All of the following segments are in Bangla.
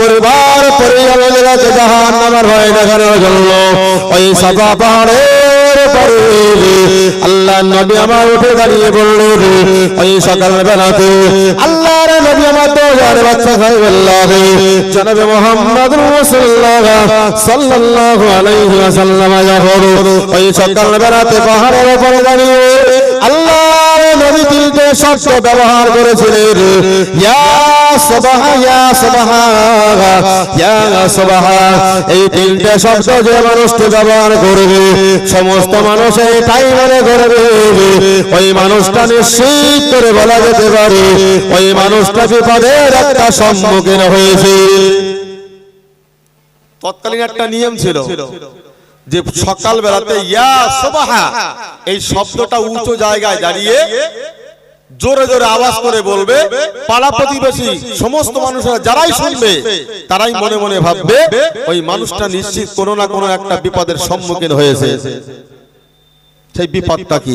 পরিবার পরিজনদেরকে জাহান্নামের ভয় দেখানোর জন্য ওই সাফা পাহাড়ের পরে আল্লাহ নবী আমার উঠে দাঁড়িয়ে বললেন ওই সকাল বেলাতে আল্লাহর নবী আমার দো জানে বাচ্চা খাবে বল্লাহে জনাবে মোহাম্মদ রাসূলুল্লাহ সাল্লাল্লাহু আলাইহি ওয়াসাল্লাম যখন ওই সকাল বেলাতে পাহাড়ের উপরে দাঁড়িয়ে আল্লাহর নবী তিনটে শব্দ ব্যবহার করেছিলেন। এই তিনটে শব্দ যে মানুষটি ব্যবহার করবে, সমস্ত মানুষ এটাই মনে করবে। ওই মানুষটা নিশ্চিত করে বলা যেতে পারে, ওই মানুষটা বিপদের একটা সম্মুখীন হয়েছে। তৎকালীন একটা নিয়ম ছিল। যে সকাল বেলাতে ইয়া সবাহা, এই শব্দটা উঁচু জায়গায় দাঁড়িয়ে জোরে জোরে আওয়াজ করে বলবে, পাড়া প্রতিবেশী, সমস্ত মানুষরা যারাই শুনবে, তারাই মনে মনে ভাববে, ওই মানুষটা নিশ্চিত কোনো না কোনো একটা বিপদের সম্মুখীন হয়েছে। সেই বিপদটা কি?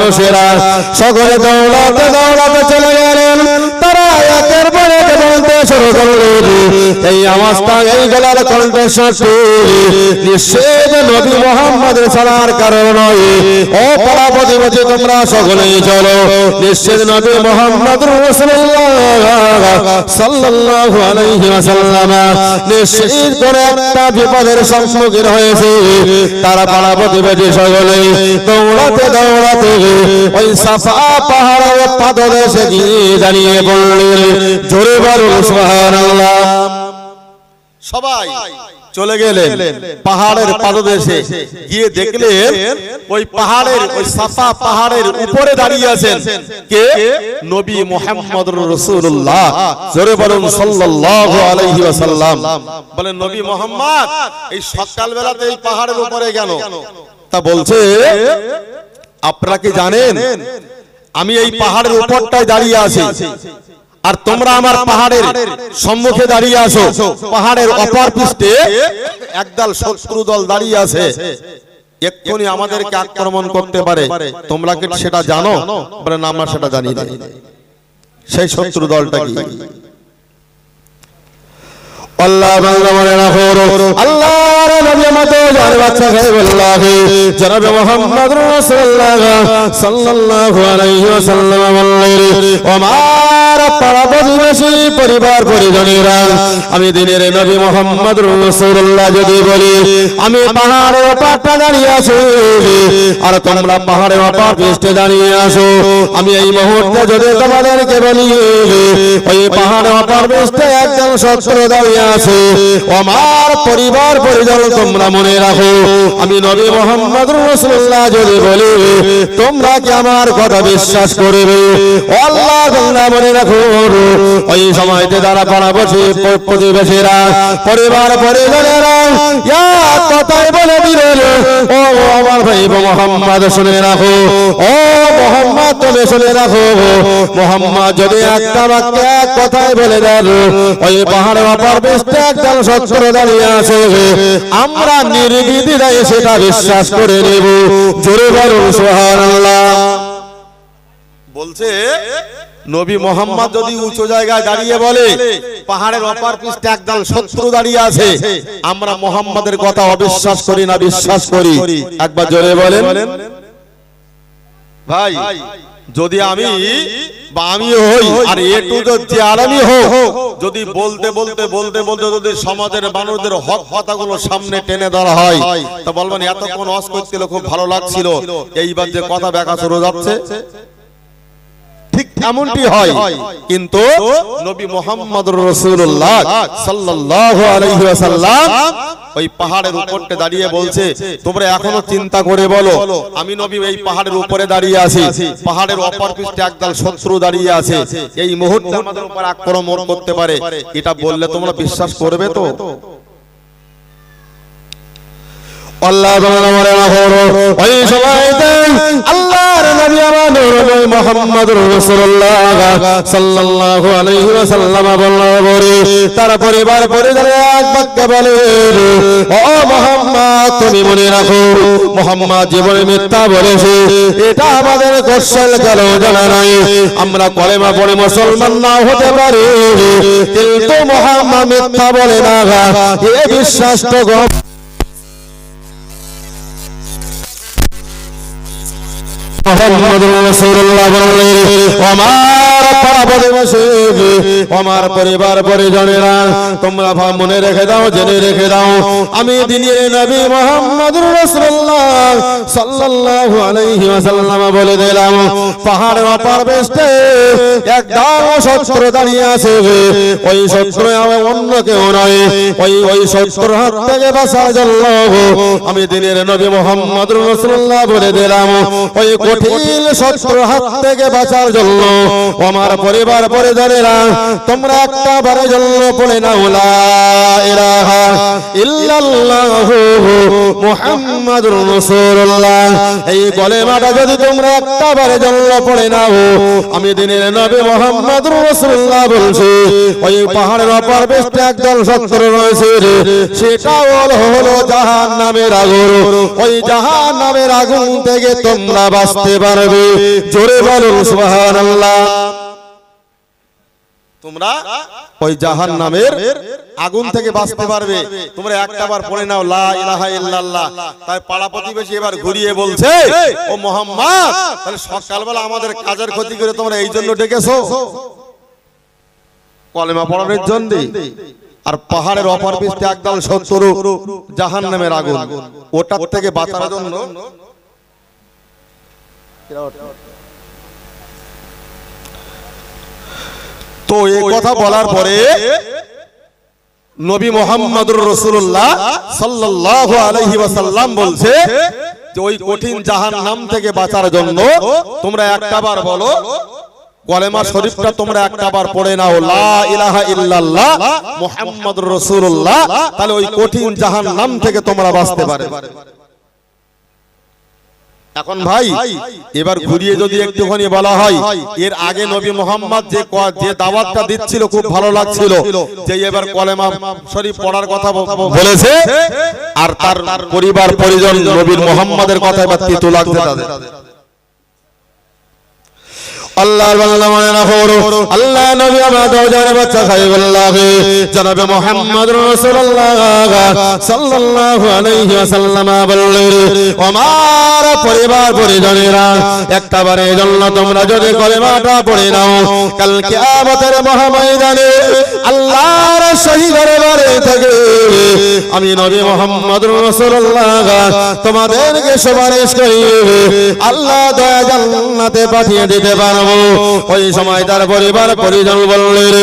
মানুষেরা। সকলে দৌড়াতে দৌড়াতে চলে গেলেন। তারা একে বলতে শুরু করলেন এই আওয়াজটা এই গলার কণ্ঠস্বরটি নিশ্চিত নবী মোহাম্মদের ছাড়ার কারণ ও পাড়া প্রতিবাসী তোমরা সকলেই চলো। নিশ্চিত নবী মোহাম্মদ সাল্লাল্লাহু আলাইহি একটা বিপদের সম্মুখীন হয়েছে। তারা পাড়া প্রতিবাসী সকলে দৌড়াতে দৌড়াতে ওই সাফা পাহাড়ের পাদদেশে গিয়ে দাঁড়িয়ে পড়লেন। জোরে সুবহানাল্লাহ সবাই চলে গেলেন পাহাড়ের পাদদেশে। গিয়ে দেখলেন ওই পাহাড়ের ওই সাফা পাহাড়ের উপরে দাঁড়িয়ে আছেন। কে? নবী মুহাম্মদ রাসূলুল্লাহ। জোরে বলুন সাল্লাল্লাহু আলাইহি ওয়াসাল্লাম। বলেন নবী মুহাম্মদ এই সকাল বেলাতে এই পাহাড়ের উপরে কেন? তা বলছে আপনারা কি জানেন? আমি এই পাহাড়ের উপরটায় দাঁড়িয়ে আছি। আর তোমরা আমার পাহাড়ের সম্মুখে দাঁড়িয়ে আছো। পাহাড়ের অপর পৃষ্ঠে একদল শত্রু দল দাঁড়িয়ে আছে। এক্ষুনি আমাদেরকে আক্রমণ করতে পারে। তোমরা কি সেটা জানো? না, আমরা সেটা জানি না। সেই শত্রু দলটা কি? আমার পরিবার পরিজনেরা, আমি দিনের নবী মুহাম্মদ রাসূলুল্লাহ যদি বলি, আমি পাহাড়ের ওপারটা দাঁড়িয়ে আছি। আর তোমরা পাহাড়ের ওপার পৃষ্ঠে দাঁড়িয়ে আসো আমি এই মুহূর্তে যদি তোমাদেরকে বলি, ওই পাহাড়ের ওপার পৃষ্ঠে একজন শত্রু দাঁড়িয়ে আছে। আমার পরিবার পরিজন, তোমরা মনে রাখো, আমি নবী মোহাম্মদ রসুল্লাহ যদি বলি, তোমরা কি আমার কথা বিশ্বাস করবে? আল্লাহ, তোমরা মনে রাখো। ওই সময়তে তারা পাড়া বসে, প্রতিবেশীরা, পরিবার পরিজনেরা কথাই বলে দিলেন ও আমার ভাই মোহাম্মদ, শুনে রাখো। ও মোহাম্মদ, তুমি শুনে রাখো। মোহাম্মদ যদি একটা বাক্যে এক কথাই বলে দেন, ওই পাহাড়ের অপর পৃষ্ঠে একদল শত্রু দাঁড়িয়ে আছে। আমরা নির্বিধিরাই সেটা বিশ্বাস করে নেব। জোরে বলুন সুবহানাল্লাহ। বলছে নবী মোহাম্মদ যদি উঁচু জায়গায় দাঁড়িয়ে বলে পাহাড়ের অপার পৃষ্ঠে একদল শত্রু দাঁড়িয়ে আছে আমরা মোহাম্মদের কথা অবিশ্বাস করি না বিশ্বাস করি। একবার জোরে বলেন। ভাই যদি আমি বা আমি হই, আর এ টু যে আলামি হোক যদি বলতে বলতে বলতে বলতে যদি সমাজের মানুষদের হক কথাগুলো সামনে টেনে ধরা হয়, তা বলবেন এতক্ষণ অস করছিল খুব ভালো লাগছিল। এইবার যে কথা ব্যাখ্যা শুরু যাচ্ছে এমনটি হয়। কিন্তু নবী মোহাম্মদ রসুল্লাহ সাল্লাল্লাহু আলাইহি ওয়াসাল্লাম ওই পাহাড়ের উপরতে দাঁড়িয়ে বলছে তোমরা এখনও চিন্তা করে বলো আমি নবী এই পাহাড়ের উপরে দাঁড়িয়ে আছি পাহাড়ের অপর পৃষ্ঠে একদল শত্রু দাঁড়িয়ে আছে এই মুহূর্তে আমাদের উপর আক্রমণ করতে পারে। এটা বললে তোমরা বিশ্বাস করবে তো? তার পরিবার পরিজনে বলে তুমি মনে রাখো, মুহাম্মদ জীবনে মিথ্যা বলেছে। এটা আমাদের কৌশল কেন জানা নাই। আমরা কলেমা পড়ে মুসলমান না হতে পারি। কিন্তু মুহাম্মদ মিথ্যা বলে না এ বিশ্বাস তো মনে রেখে রেখে আমি দিনের নবী মোহাম্মদুর রাসূলুল্লাহ বলে পাহাড়ের শত্রু দাঁড়িয়ে আছে ওই শত্রু অন্য কেউ নয় ওই ওই শত্রুর হাত থেকে আমি দিনের নবী মোহাম্মদুর রাসূলুল্লাহ বলে দিলাম ওই কঠিন শত্রুর হাত থেকে বাঁচার জন্য আমার পরিবার পরিজনেরা, তোমরা একটা বারের জন্য পড়ে তোমরা একটা বারের জন্য পড়ে নাও, আমি দিনের নবী মুহাম্মাদুর রাসূলুল্লাহ ওই পাহাড়ের অপর শত্রু সেটাও হলো আগুন। ওই আগুন থেকে তোমরা বাঁচতে পারবে। জোরে বলুন সুবহানাল্লাহ। তোমরা ওই জাহান নামের আগুন থেকে বাঁচতে পারবে। তোমরা একটা বার পড়ে নাও লা ইলাহা ইল্লাল্লাহ। তাই পাড়া প্রতিবেশী এবার ঘুরিয়ে বলছে ও মোহাম্মদ তাহলে সকালবেলা আমাদের কাজের ক্ষতি করে তোমরা এই জন্য ডেকেছো? কলেমা পড়ানোর জন্য। আর পাহাড়ের অপর পৃষ্ঠে একদল শত্রু জাহান নামের আগুন। ওটার থেকে বাঁচার জন্য তো এই কথা বলার পরে নবী মোহাম্মদুর রসুল্লাহ সাল্লাল্লাহু আলাইহি ওয়াসাল্লাম বলছে যে ওই কঠিন জাহান্নাম থেকে বাঁচার জন্য তোমরা একটা বার বলো কলেমা শরীফটা তোমরা একটা বার পড়ে নাও লা ইলাহা ইল্লাল্লাহ মুহাম্মাদুর রাসূলুল্লাহ তাহলে ওই কঠিন জাহান্নাম থেকে তোমরা বাঁচতে পারবে। এখন ভাই এবার ঘুরিয়ে যদি একটুখানি বলা হয় এর আগে নবী মোহাম্মদ যে যে দাওয়াতটা দিচ্ছিল খুব ভালো লাগছিল যে এবার কলেমা শরীফ পড়ার কথা বলেছে আর তার পরিবার পরিজন নবীর মোহাম্মদের কথা এবার তিতু লাগছে তাদের। আল্লাহর বান্দা মনে রাখো আল্লাহ নবী আমার জানে বাচ্চা খাইবুল্লাহ জনাবে মুহাম্মদ রাসূলুল্লাহ সাল্লাল্লাহু আলাইহি ওয়াসাল্লাম বললেন, আমার পরিবার, পরিজনেরা একটা বারের জন্য তোমরা যদি কলেমাটা পড়ে নাও, কাল কিয়ামতের মহাময়দানে আল্লাহর সহি দরবারে থেকে আমি নবী মুহাম্মদ রাসূলুল্লাহ তোমাদেরকে সুপারিশ করি, আল্লাহ দয়া জান্নাতে পাঠিয়ে দিতে পারব। ওই সময় তার পরিবার পরিজন বললেন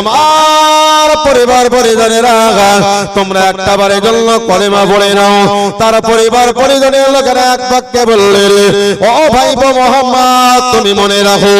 আমার পরিবার পরিজনেরা, তোমরা একটা জন্য কলেমা পড়ে নাও। তার পরিবার পরিজনের লোকেরা এক বললেন, ও ভাইপো মোহাম্মদ, তুমি মনে রাখো,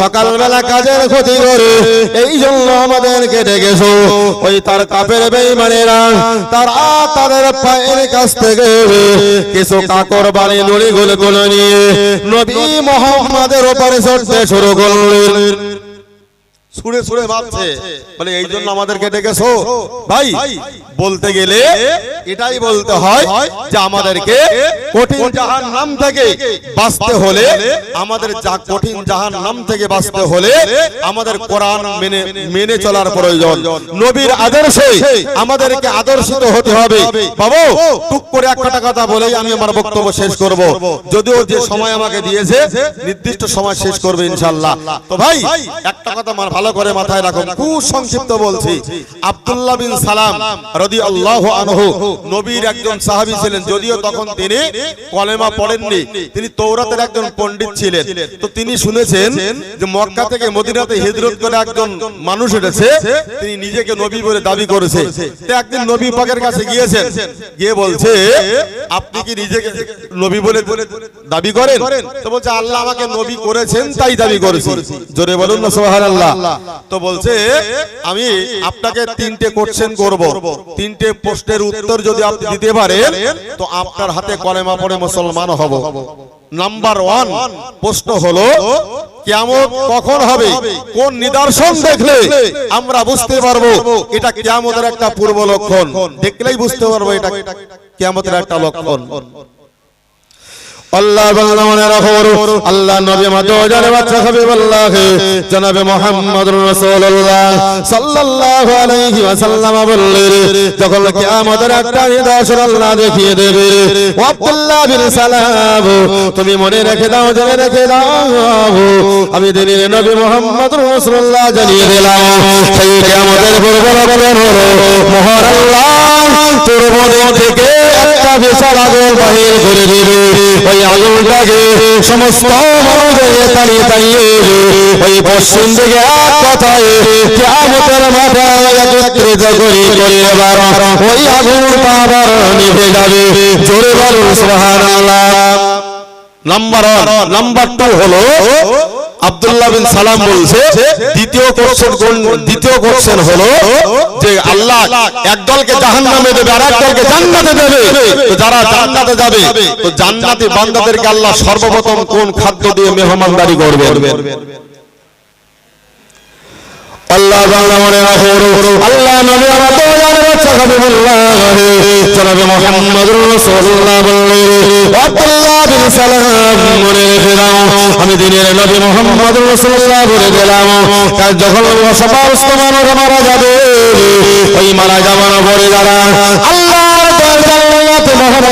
সকালবেলা কাজের ক্ষতি করে, এই জন্য আমাদেরকে গেছো ওই তার কাপের বেইমানেরা, তারা তাদের পায়ের কাছ থেকে কিছু কাকর বাড়ি গুলো নিয়ে নবী মোহাম্মদের ওপরে চড়তে শুরু করলেন। ছুড়ে ছুড়ে ভাবছে। বলে এই জন্য আমাদেরকে ডেকেছো? ভাই বলতে গেলে এটাই বলতে হয় যে আমাদেরকে কঠিন জাহান নাম থেকে বাঁচতে হলে আমাদের যা কঠিন জাহান নাম থেকে বাঁচতে হলে আমাদের কোরআন মেনে মেনে চলার প্রয়োজন। নবীর আদর্শে আমাদেরকে আদর্শিত হতে হবে। বাবু টুক করে একটা কথা বলেই আমি আমার বক্তব্য শেষ করব। যদিও যে সময় আমাকে দিয়েছে নির্দিষ্ট সময় শেষ করবে ইনশাআল্লাহ তো ভাই একটা কথা আমার ভালো করে মাথায় রাখুন খুব সংক্ষিপ্ত বলছি। আব্দুল্লাহ বিন সালাম রদি আল্লাহ আনহু নবীর একজন সাহাবী ছিলেন। যদিও তখন তিনি কলেমা পড়েননি। তিনি তৌরাতের একজন পণ্ডিত ছিলেন। তো তিনি শুনেছেন যে মক্কা থেকে মদিনাতে হিজরত করে একজন মানুষ এসেছে। তিনি নিজেকে নবী বলে দাবি করেছে। তো একদিন নবী পাকের কাছে গিয়েছেন। গিয়ে বলছে, আপনি কি নিজেকে নবী বলে দাবি করেন? তো বলছে, আল্লাহ আমাকে নবী করেছেন, তাই দাবি করেছি। জোরে বলুন না, সুবহানাল্লাহ। তো বলছে, আমি আপনাকে তিনটে কোশ্চেন করব। তিনটে প্রশ্নের উত্তর যদি আপনি দিতে পারেন, তো আপনার হাতে কলেমা পড়ে মুসলমান হব। নাম্বার ওয়ান প্রশ্ন হলো কেমন কখন হবে? কোন নিদর্শন দেখলে আমরা বুঝতে পারব? এটা কেয়ামতের একটা পূর্ব লক্ষণ। দেখলেই বুঝতে পারব এটা কেয়ামতের একটা লক্ষণ। আল্লাহ বাংলা মনে রাখো আল্লাহ নবী মাদুজার বাচ্চা হাবিবুল্লাহ জনাবে মুহাম্মদুর রাসূলুল্লাহ। সাল্লাল্লাহু আলাইহি ওয়াসাল্লাম বললেন যখন কিয়ামতের একটা নিদর্শন আল্লাহ দেখিয়ে দেবে ও আব্দুল্লাহ বিন সালাম তুমি মনে রেখে দাও জেনে রেখে দাও আমি দিনের নবী মুহাম্মদুর রাসূলুল্লাহ জানিয়ে দিলাম সেই কিয়ামতের পূর্ব লক্ষণ হলো আল্লাহ তোর মনে থেকে একটা বিশাল আগুন বাহির করে দিবে। আগুনটাকে সমস্ত মানুষের দাঁড়িয়ে দাঁড়িয়ে ওই পশ্চিম দিকে এক কথায় কেমতের মাথায় একত্রিত করে করে এবার ওই আগুনটা আবার নিভে যাবে। জোরে বলুন, সুবহানাল্লাহ। নাম্বার নাম্বার টু হলো আব্দুল্লাহ বিন সালাম বলছে দ্বিতীয় কোশ্চেন দ্বিতীয় কোশ্চেন হলো যে আল্লাহ একদলকে জাহান্নামে দেবে আর একদলকে জান্নাতে দেবে। তো যারা জান্নাতে যাবে তো জান্নাতি বান্দাদেরকে আল্লাহ সর্বপ্রথম কোন খাদ্য দিয়ে মেহমানদারি করবে আল্লাহ বাংলা মনে রাখো আল্লাহ নবী আমার জনাবে মুহাম্মদুর রাসূলুল্লাহ বললেন, আব্দুল্লাহ বিন সালাম রেখে দাও, আমি দিনের নবী মুহাম্মদুর রাসূলুল্লাহ বলে দিলাম। তার যখন সবার মারা যাবে, ওই মারা যাওয়ার পরে যারা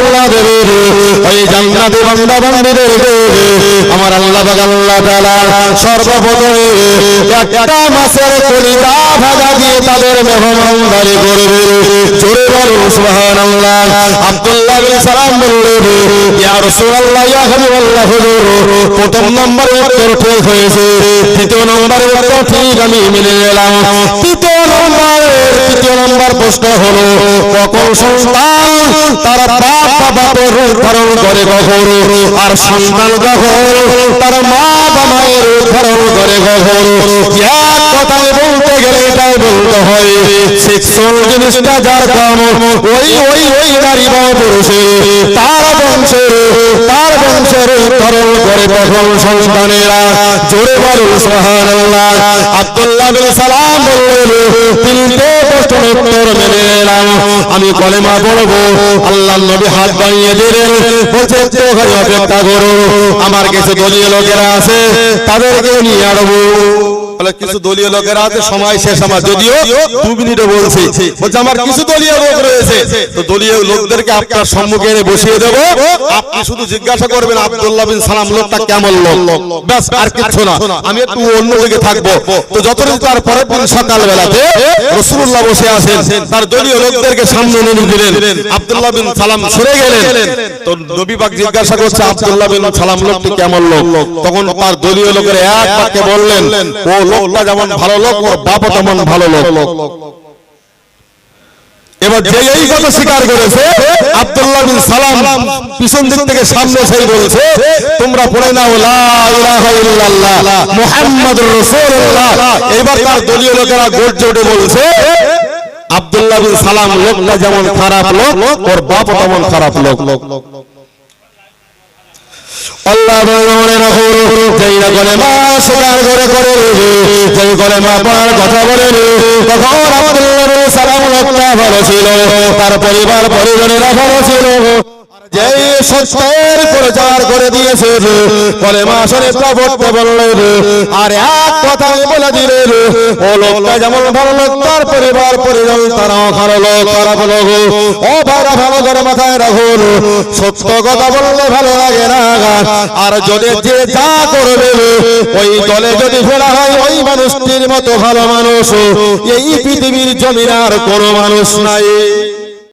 আল্লাহ দেবে ওই জান্নাতে বান্দা বান্দীদের আমার আল্লাহ পাক, আল্লাহ তাআলা সর্বপ্রথম একটা মাসের কলিজা ভাজা দিয়ে তাদের মেহমানদারি করবে জোরে বলুন, সুবহানাল্লাহ। আব্দুল্লাহ বিন সালাম বললেন ইয়া রাসূলুল্লাহ, ইয়া হাবিবাল্লাহ হুজুর প্রথম নম্বরে উত্তর ঠিক হয়েছে দ্বিতীয় নম্বরে ঠিক আমি মেনে নিলাম। তৃতীয় নম্বরে, তৃতীয় নম্বর প্রশ্ন হলো কখন সন্তান তার বাপ বাবার রূপ ধারণ করে কখন আর সন্তান কখন তার মা বা মায়ের রূপ ধারণ করে কখন এক কথায় বলতে গেলে এটাই বলতে হয় সেক্সুয়াল জিনিসটা যার কাম, ওই ওই ওই নারী বা পুরুষের তার বংশের তার বংশের ধারণ করে কখন সন্তানেরা। জোরে বলুন সুবহানাল্লাহ। আব্দুল্লাহ বিন সালাম বললেন তিনটে আমি কলেমা পড়ব আল্লাহ নবী হাত বাড়িয়ে দিলেন। অপেক্ষা করো। আমার কিছু দলীয় লোকেরা আছে তাদেরকে নিয়ে আনব বলে কিছু দলীয় লোকেরা আছে সময় শেষ আমার। যদিও দু মিনিটে বলছি, বলছে আমার কিছু দলীয় লোক রয়েছে। তো দলীয় লোকদেরকে আপনার সম্মুখে এনে বসিয়ে দেব। আপনি শুধু জিজ্ঞাসা করবেন, আব্দুল্লাহ বিন সালাম লোকটা কেমন লোক? ব্যাস, আর কিছু না। আমি একটু অন্য দিকে থাকব। তো যতদিন তার পরের দিন সকাল বেলাতে রসুল্লাহ বসে আছেন, তার দলীয় লোকদেরকে সামনে দিলেন আব্দুল্লাহ বিন সালাম সরে গেলেন। তো জিজ্ঞাসা করছে, আব্দুল্লাহ বিন সালাম লোকটি কেমন লোক? তখন তার দলীয় লোকের এক বললেন, ও লোকটা যেমন ভালো লোক, ওর বাপও তেমন ভালো লোক। এবার যে এই কথা স্বীকার করেছে, আব্দুল্লাহ সালাম পিছন দিক থেকে সামনে সেই বলছে, তোমরা পড়ে নাও এবার তার দলীয় লোকেরা বলছে, আব্দুল্লাহ সালাম লোকটা যেমন খারাপ লোক, ওর বাপও তেমন খারাপ লোক। আল্লাহ মনে রাখো, যেই না করে মা স্বীকার করে করে যেই করে মা পড়ার কথা বলে তখন আমাদের সালাম লোকটা ভালো ছিল তার পরিবার পরিজনেরা ভালো ছিল আর যে সত্যের প্রচার করে দিয়েছে কলেমা শরীফ পড়তে বললেন আর এক কথাই বলে দিলেন ও লোকটা যেমন ভালো লোক তার পরিবার পরিজন তারাও ভালো লোক খারাপ লোক ও ভাড়া ভালো করে মাথায় রাখুন সত্য কথা বললে ভালো লাগে না আর যদি যে যা করবে ওই দলে যদি ফেরা হয় ওই মানুষটির মতো ভালো মানুষ এই পৃথিবীর কোনো মানুষ নাই।